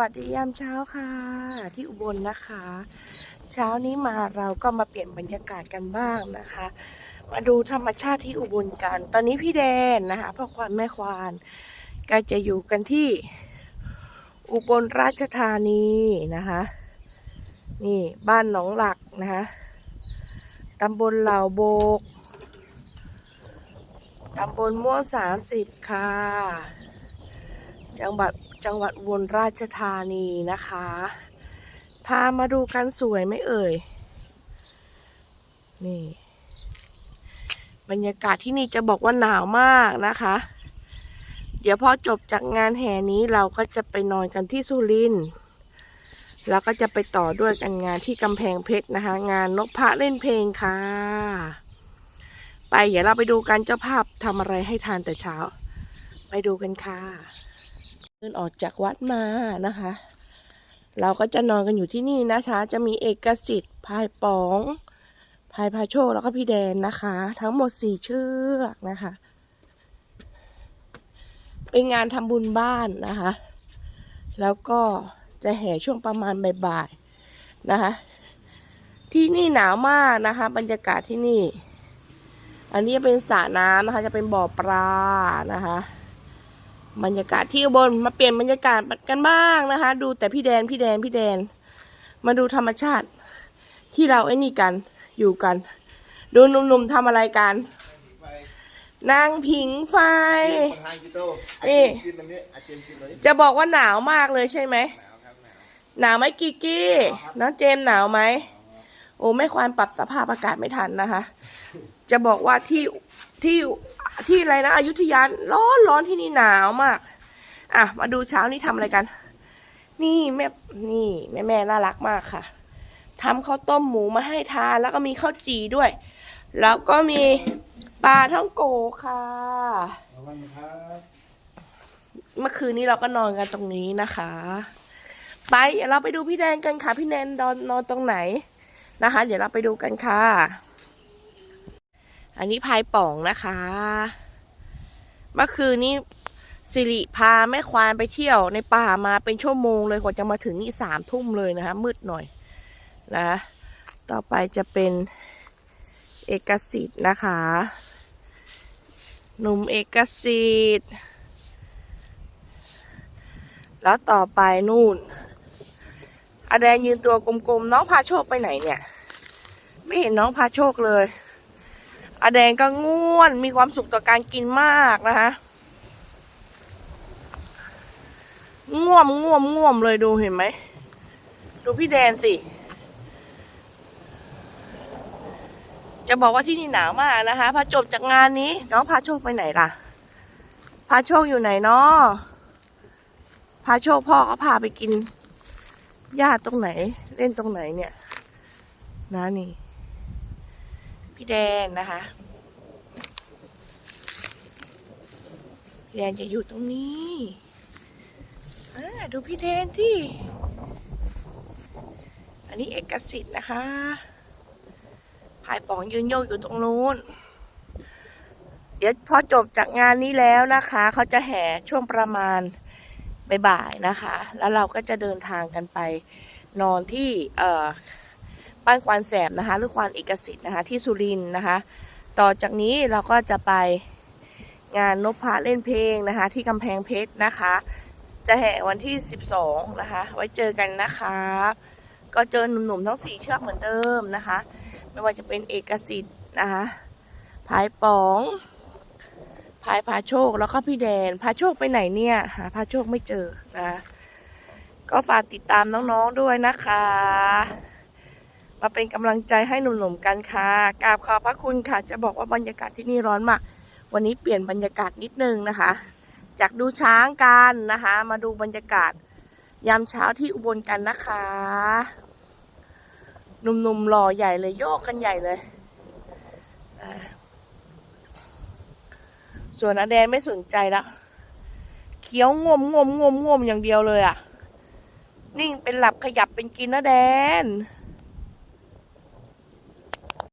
วัสดียามเช้าค่ะ ที่อุบลนะคะ เช้านี้มาเราก็มาเปลี่ยนบรรยากาศกันบ้างนะคะ มาดูธรรมชาติที่อุบลกัน ตอนนี้พี่แดนนะคะพ่อควานแม่ควานก็จะอยู่กันที่อุบลราชธานีนะคะ นี่บ้านหนองหลักนะคะตำบลเหล่าโบกตำบลม่วงสามสิบค่ะ จังหวัดจังหวัดอุบลราชธานีนะคะ พามาดูกันสวยไหมเอ่ย นี่ บรรยากาศที่นี่จะบอกว่าหนาวมากนะคะ เดี๋ยวพอจบจากงานแห่นี้เราก็จะไปนอนกันที่สุรินทร์แล้วก็จะไปต่อด้วยกันงานที่กำแพงเพชรนะคะ งานนกพระเล่นเพลงค่ะ ไปเดี๋ยวเราไปดูกันเจ้าภาพทำอะไรให้ทานแต่เช้า ไปดูกันค่ะ เดินออกจากวัดมานะคะ เราก็จะนอนกันอยู่ที่นี่นะคะ จะมีเอกสิทธิ์พายป๋องพายพาโชคแล้วก็พี่แดนนะคะ ทั้งหมดสี่เชือกนะคะ เป็นงานทำบุญบ้านนะคะ แล้วก็จะแห่ช่วงประมาณบ่ายๆนะคะ ที่นี่หนาวมากนะคะ บรรยากาศที่นี่ อันนี้เป็นสระน้ำนะคะ จะเป็นบ่อปลานะคะ บรรยากาศที่อุบนมาเปลี่ยนบรรยากาศกันบ้างนะคะ ดูแต่พี่แดนพี่แดนพี่แดน มาดูธรรมชาติ ที่เราไอ้นี่กันอยู่กัน ดูหนุ่มๆทำอะไรกันนางผิงไฟคนไทยกิโต้นี่กินตรงนี้อาเจมกินตรงนี้จะบอกว่าหนาวมากเลยใช่ไหม หนาวครับหนาวหนาวไหมกิกกี้ น้องเจมส์หนาวไหม โอ้ไม่ควรปรับสภาพอากาศไม่ทันนะคะ จะบอกว่าที่ที่ที่อะไรนะอยุธยาร้อนร้อนที่นี่หนาวมาก อะ มาดูเช้านี้ทำอะไรกัน นี่แม่นี่แม่แม่น่ารักมากค่ะทำข้าวต้มหมูมาให้ทานแล้วก็มีข้าวจีด้วย แล้วก็มีปลาท่องโกค่ะเมื่อคืนนี้เราก็นอนกันตรงนี้นะคะ ไปเดี๋ยวเราไปดูพี่แดนกันค่ะ พี่แดนนอนนอนตรงไหน นะคะ เดี๋ยวเราไปดูกันค่ะ อันนี้พายป่องนะคะ เมื่อคืนนี้สิริพาแม่ควานไปเที่ยวในป่ามาเป็นชั่วโมงเลยกว่าจะมาถึงนี่สามทุ่มเลยนะคะ มืดหน่อยนะ ต่อไปจะเป็นเอกสิทธิ์นะคะ หนุ่มเอกสิทธิ์ แล้วต่อไปนู่นอแดนยืนตัวกลมๆ น้องพาโชคไปไหนเนี่ย ไม่เห็นน้องพาโชคเลยอาแดนก็ง่วนมีความสุขต่อการกินมากนะคะง่วมง่วมง่วมเลยดูเห็นไหม ดูพี่แดนสิ จะบอกว่าที่นี่หนาวมากนะคะพอจบจากงานนี้ น้องพาโชคไปไหนล่ะ พาโชคอยู่ไหนเนาะพาโชคพ่อก็พาไปกินหญ้าตรงไหน เล่นตรงไหนเนี่ยนะนี่ พี่แดนนะคะ พี่แดนจะอยู่ตรงนี้ดูพี่แดนที่ อันนี้เอกสิทธิ์นะคะพายป๋องยืนโยกอยู่ตรงนู้น เดี๋ยวพอจบจากงานนี้แล้วนะคะ เขาจะแห่ช่วงประมาณบ่ายๆนะคะ แล้วเราก็จะเดินทางกันไปนอนที่ เอ่อ บ้านควานแสบนะคะหรือควานเอกสิทธิ์นะคะที่สุรินทร์นะคะ ต่อจากนี้เราก็จะไปงานนพพะเล่นเพลงนะคะ ที่กำแพงเพชรนะคะ จะแห่วันที่ 12 นะคะ ไว้เจอกันนะคะก็เจอหนุ่มๆทั้งสี่เชือกเหมือนเดิมนะคะ ไม่ว่าจะเป็นเอกสิทธิ์นะคะพายป๋องพายพาโชคแล้วก็พี่แดนพาโชคไปไหนเนี่ยหาพาโชคไม่เจอนะ ก็ฝากติดตามน้องๆด้วยนะคะ มาเป็นกำลังใจให้หนุ่มๆกันค่ะกราบขอบพระคุณค่ะ จะบอกว่าบรรยากาศที่นี่ร้อนมาก วันนี้เปลี่ยนบรรยากาศนิดนึงนะคะ จากดูช้างกันนะคะ มาดูบรรยากาศ ยามเช้าที่อุบลกันนะคะหนุ่มๆหล่อใหญ่เลยโยกกันใหญ่เลย ส่วนอาแดนไม่สนใจแล้วเคี้ยวงวมงวมงวมงวมอย่างเดียวเลยอะ่ะ นิ่งเป็นหลับขยับเป็นกินนะแดน